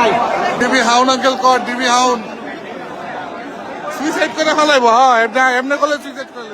নাই। ডিবি হাউন আঙ্কেল কর ডিবি হাউন। সুইসাইড করে ফেলাইব হ্যাঁ এমনি করলে সুইসাইড করে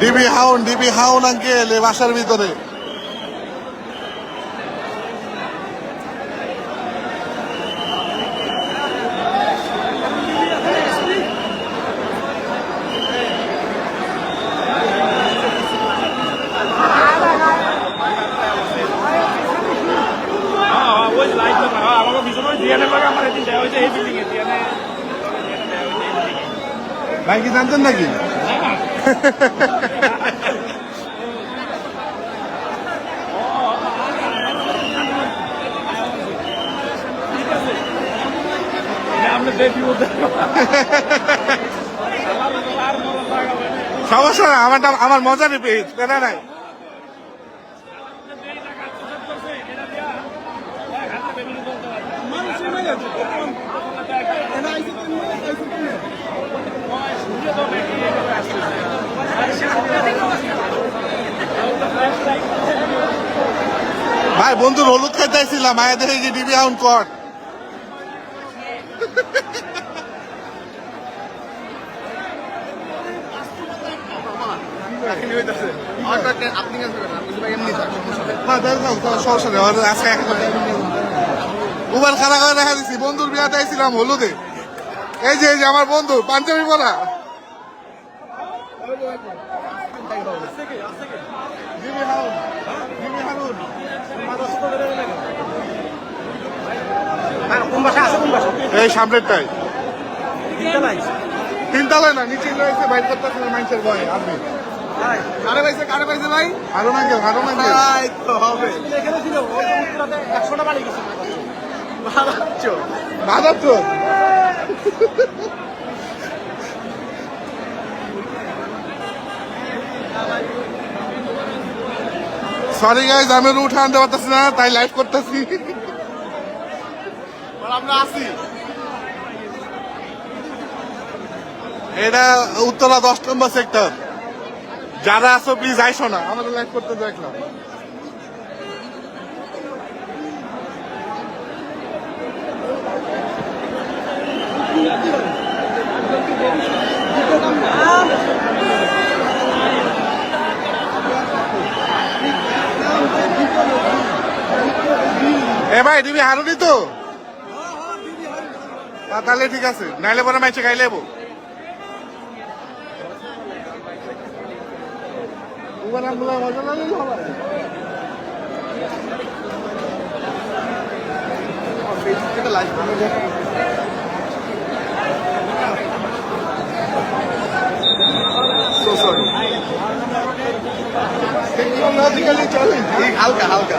ডিবি হাউন ডিবি হাউন আঙ্কেল এই বাসার ভিতরে। ওই ভীষণ লাগা আমার এই বিল্ডিং এ ডিএনএ ভাই কি জানতেন নাকি? সমস্যা আমার আমার মজারই পেজ কেনা নাই। ভাই বন্ধুর হলুদ খাইতে আইছিলাম মায়ের দেখে কি ডিবি হাউন কর হ্যাঁ, আইছিলাম হলুদে এই যে এই যে আমার বন্ধু পাঞ্জাবি পরা হাউন। কোন বাসা আছে কোন বাসা এই সামনেরটাই। তিনতলায়। না নিচে রয়েছে বাইর করতে মানুষের ভয় আপনি। কারে পাইছে কারে পাইছে ভাই? হারুন আঙ্কেল হারুন আঙ্কেল হবে। একশোটা বাড়ি গেছে। ভালো বাজার সরি গাইজ আমি উঠে আনতে পারতেছি না তাই লাইভ করতেছি। আমরা আসি এটা উত্তরা দশ নম্বর সেক্টর যারা আছো প্লিজ আইসো না আমাদের লাইভ করতে দেখলাম এ ভাই তুমি হারুনি তো? তাহলে ঠিক আছে নাইলে পরে মাইছে খাই লেবো উবার আমলা মজা না নিলে হবে So sorry. Technologically challenging. হালকা হালকা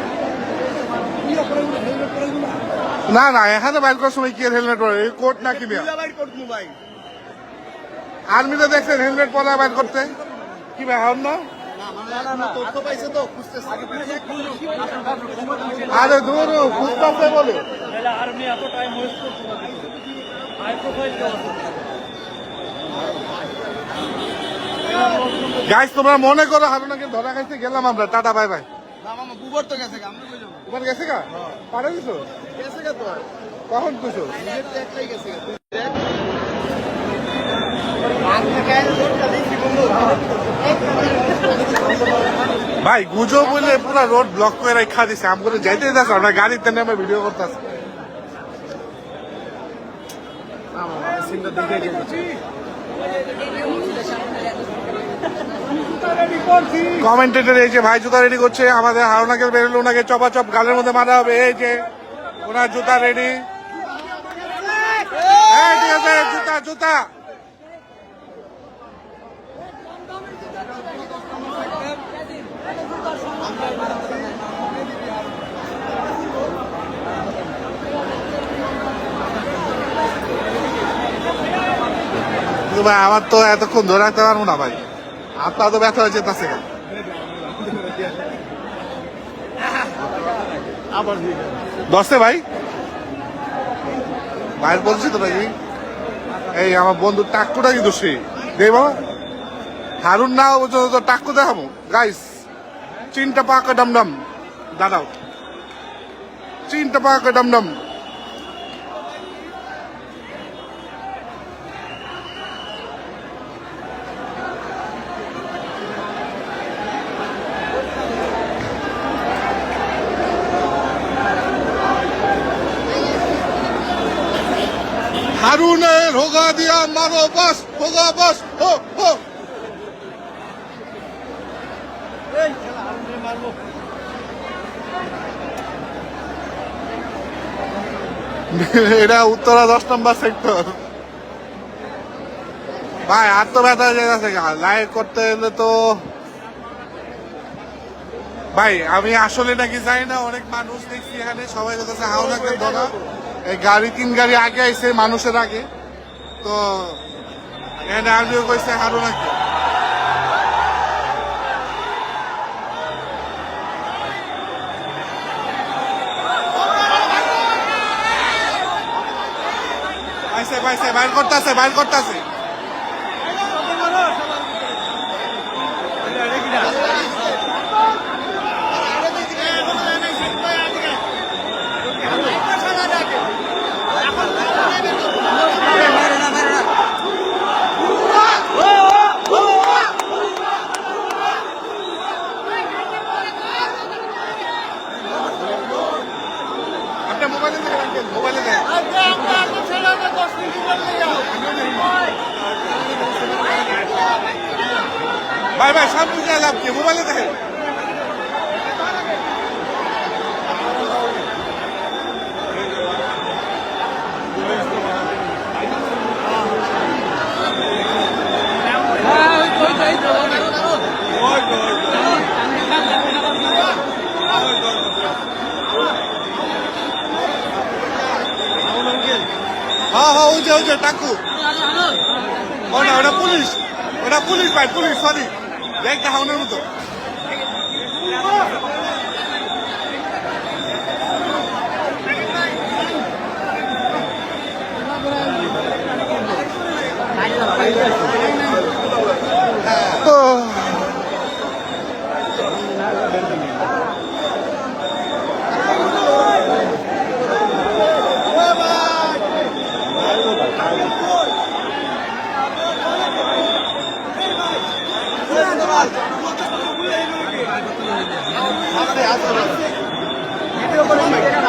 না না এখানে বাইর করার সময় কি হেলমেট পরে? কোট না কি আর্মিতে দেখছেন হেলমেট পরা বাইর করতে? কি ভাই হন না? না তথ্য পাইছে তো খুঁজতেছে। আরে দূর বুঝতেছে বলে। গাইস তোমরা মনে করো হারুনাকে ধরা খাইতে গেলাম আমরা। টাটা বাই বাই না বুবর তো গেছে তোমার গেছে গা? পারে দিছো গেছে গা তো। কখন একটাই গেছে গা। দেখ দেখি ভাই গুজো বলে পুরা রোড ব্লক করে রেখা দিছে। আমি যাইতে যাচ্ছি আমরা গাড়িতে নেমে ভিডিও করতেছি সিনটা দেখে গেছে কমেন্টেটর এই যে ভাই জুতা রেডি করছে, আমাদের হারুনাকে বেরোলে, ওনাকে চপা চপ গালের মধ্যে মারা হবে। এই যে, ওনার জুতা রেডি জুতা জুতা। ভাই, আমার তো এতক্ষণ ধরে রাখতে পারব না ভাই। হাতটা তো ব্যথা হয়ে যেতেছে দশে ভাই। ভাইয়ের বলছি তো নাকি? এই আমার বন্ধু টাক্কুটা কি দোষী দেই বাবা, হারুন না পর্যন্ত তো টাক্কু দেখাবো। গাইস চিনটা পাকা ডমডম দাঁড়াও। চিনটা পাকা ডমডম বাস হোগা বাস হো হো এই খেলা আমরা মারবো এটা উত্তরা দশ নম্বর সেক্টর ভাই আর তো ব্যথা হয়ে যাচ্ছে লাইভ করতে গেলে তো ভাই আমি আসলে নাকি জানি না অনেক মানুষ দেখছি এখানে সবাই কথা হাওনাকে ধরা? এই গাড়ি, তিন গাড়ি আগে আইছে, মানুষের আগে। তো এখানে আর্মিও কইছে, হারো নাকি? পাইছে পাইছে, বাইর করতেছে বাইর করতেছে আপনি মোবাইলে দেখেন মোবাইলে দেখেন ভাই ভাই কিছু লাভ কি মোবাইলে দেখেন। হ্যাঁ হ্যাঁ ওই যে ওই যে, টাকু। ওটা ওটা পুলিশ। ওটা পুলিশ, ভাই, পুলিশ সরি ব্যাগটা হাউনের মতো। সময়টা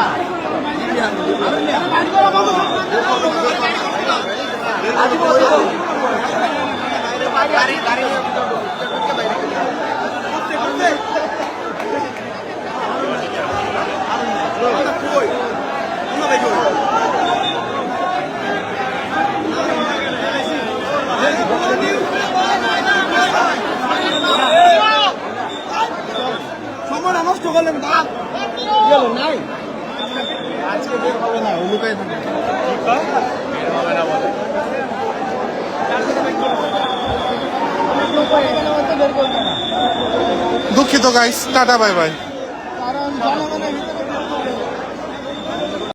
নষ্ট করলেন গেল নাই। আজকে বের হবে না লুকাই বের হবে না বলে দুঃখিত গাইস টাটা বাই বাই কারণ জনগণের ভিতরে।